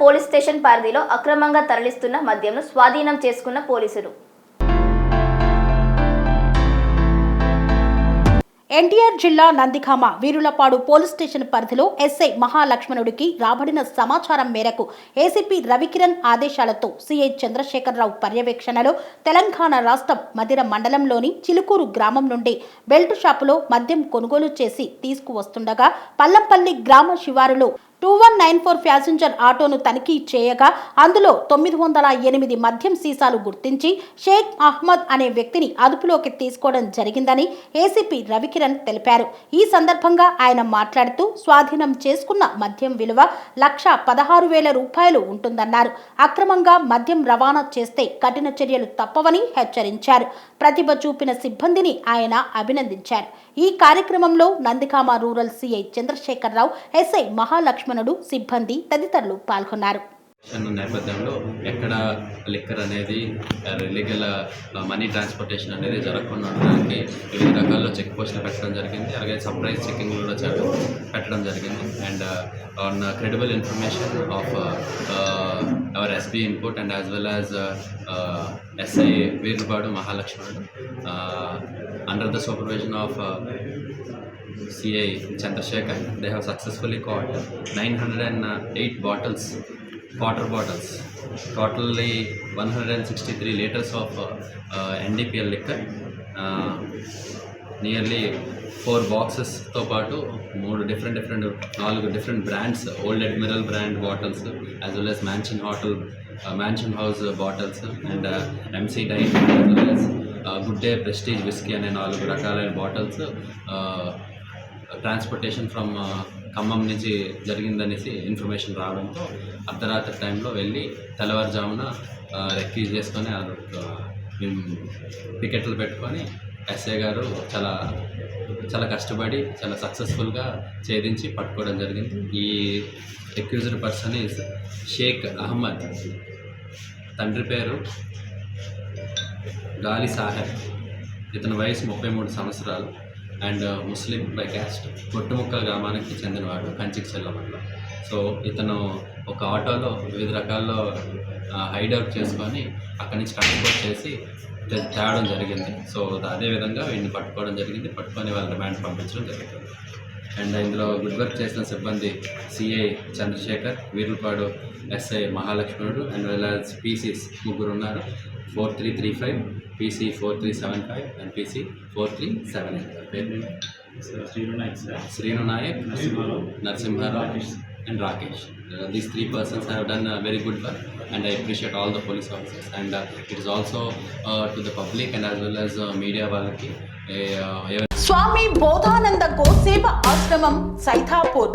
Police station పరిధిలో అక్రమంగా తరలిస్తున్న మద్యంను స్వాధీనం చేసుకున్న పోలీసులు. ఎన్టీఆర్ జిల్లా నందిగామ వీరులపాడు పోలీస్ స్టేషన్ పరిధిలో ఎస్ఐ మహాలక్ష్మణుడికి రాబడిన సమాచారం మేరకు ఏసీపీ రవికిరణ్ ఆదేశాలతో సీఐ చంద్రశేఖరరావు పర్యవేక్షణలో తెలంగాణ రాష్ట్రం మదిర మండలంలోని చిలుకూరు గ్రామం నుండి బెల్ట్ షాపులో మద్యం కొనుగోలు చేసి తీసుకువస్తుండగా పల్లంపల్లి గ్రామ శివారులో two one nine four passenger ఆటోను తనిఖీ చేయగా అందులో తొమ్మిది వందల ఎనిమిది మద్యం సీసాలు గుర్తించి షేక్ అహ్మద్ అనే వ్యక్తిని అదుపులోకి తీసుకోవడం జరిగిందని ఏసీపీ రవికిరణ్ తెలిపారు. ఈ సందర్భంగా ఆయన మాట్లాడుతూ స్వాధీనం చేసుకున్న మద్యం విలువ లక్ష పదహారు వేల రూపాయలు ఉంటుందన్నారు. అక్రమంగా మద్యం రవాణా చేస్తే కఠిన చర్యలు తప్పవని హెచ్చరించారు. ప్రతిభ చూపిన సిబ్బందిని ఆయన అభినందించారు. ఈ కార్యక్రమంలో Nandigama rural CI Chandrasekhara Rao SI Lakshmanudu సిబ్బంది తదితరులు పాల్గొన్నారు. నేపథ్యంలో ఎక్కడ లిక్కర్ అనేది ఇల్లీగల్ మనీ ట్రాన్స్పోర్టేషన్ అనేది జరగకుండా ఉండడానికి వివిధ రకాల చెక్ పోస్టులు పెట్టడం జరిగింది. అలాగే సర్ప్రైజ్ చెక్కింగ్ కూడా పెట్టడం జరిగింది. And on credible information of our SB input and as well as SI Veerupadu Mahalakshmanudu under the supervision of CI Chandrasekhar they have successfully caught nine hundred and eight bottles water bottles, totally 163 liters of uh, uh, NDPL liquor, uh, nearly four బాక్సెస్తో పాటు మూడు different different నాలుగు different brands Old Admiral brand bottles as well as Mansion hotel Mansion House bottles and MC dine as well as Good Day Prestige whisky అనే నాలుగు రకాలైన bottles Transportation from Khammam నుంచి జరిగిందనేసి information రావడంతో అర్ధరాత్రి టైంలో వెళ్ళి తెల్లవారుజామున రెక్యూజ్ చేసుకొని ఆ, మేము టికెట్లు పెట్టుకొని ఎస్ఐ గారు చాలా చాలా కష్టపడి చాలా సక్సెస్ఫుల్గా ఛేదించి పట్టుకోవడం జరిగింది. ఈ accused person is Shaik Ahmed. తండ్రి పేరు గాలి సాహెబ్. ఇతని వయసు ముప్పై మూడు సంవత్సరాలు. And Muslim by caste. Kottumukka గ్రామానికి చెందినవాడు కంచికి చెల్లమండలం సో ఇతను ఒక ఆటోలో వివిధ రకాల్లో హైడౌట్ చేసుకొని అక్కడి నుంచి ట్రాన్స్పోర్ట్ చేసి తేవడం జరిగింది. సో అదేవిధంగా వీడిని పట్టుకోవడం జరిగింది. పట్టుకొని వాళ్ళ రిమాండ్ పంపించడం జరుగుతుంది. అండ్ ఇందులో గుడ్ వర్క్ చేసిన సిబ్బంది CI Chandrasekhar Veerupadu SI Mahalakshmanudu and well as PCs ముగ్గురు ఉన్నారు four three three five PC four three seven five and PC four three seven eight పేరు Srinu Naik Narasimha Rao Narasimha Rao Rakesh. and Rakesh. Uh, these three persons have done uh, very good work, and I appreciate all the police officers. And uh, it is also uh, to the public and as well as uh, media వాళ్ళకి uh, స్వామి బోధానంద గోసేవ ఆశ్రమం సైథాపూర్